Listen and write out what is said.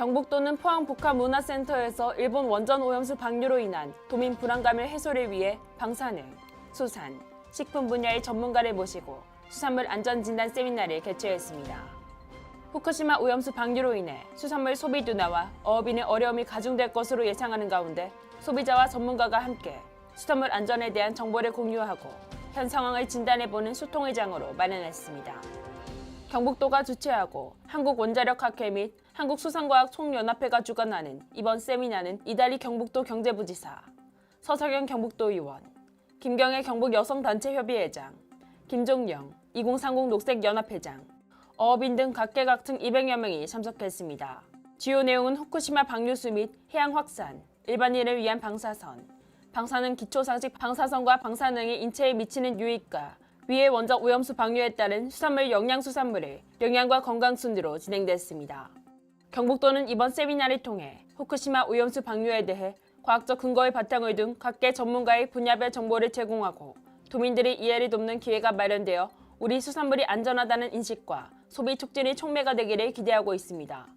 경북도는 포항 복합문화센터에서 일본 원전 오염수 방류로 인한 도민 불안감을 해소를 위해 방사능, 수산, 식품 분야의 전문가를 모시고 수산물 안전 진단 세미나를 개최했습니다. 후쿠시마 오염수 방류로 인해 수산물 소비 둔화와 어업인의 어려움이 가중될 것으로 예상하는 가운데 소비자와 전문가가 함께 수산물 안전에 대한 정보를 공유하고 현 상황을 진단해보는 소통의 장으로 마련했습니다. 경북도가 주최하고 한국원자력학회 및 한국수산과학 총연합회가 주관하는 이번 세미나는 이달희 경북도 경제부지사, 서석영 경북도 의원, 김경애 경북 여성단체협의회장, 김종영 2030 녹색연합회장, 어업인 등 각계각층 200여 명이 참석했습니다. 주요 내용은 후쿠시마 방류수 및 해양 확산, 일반인을 위한 방사선, 방사능 기초상식 방사선과 방사능이 인체에 미치는 유익과 위해 원적 오염수 방류에 따른 수산물 영양수산물의 영양과 건강 순으로 진행됐습니다. 경북도는 이번 세미나를 통해 후쿠시마 오염수 방류에 대해 과학적 근거의 바탕을 둔 각계 전문가의 분야별 정보를 제공하고 도민들의 이해를 돕는 기회가 마련되어 우리 수산물이 안전하다는 인식과 소비 촉진의 촉매가 되기를 기대하고 있습니다.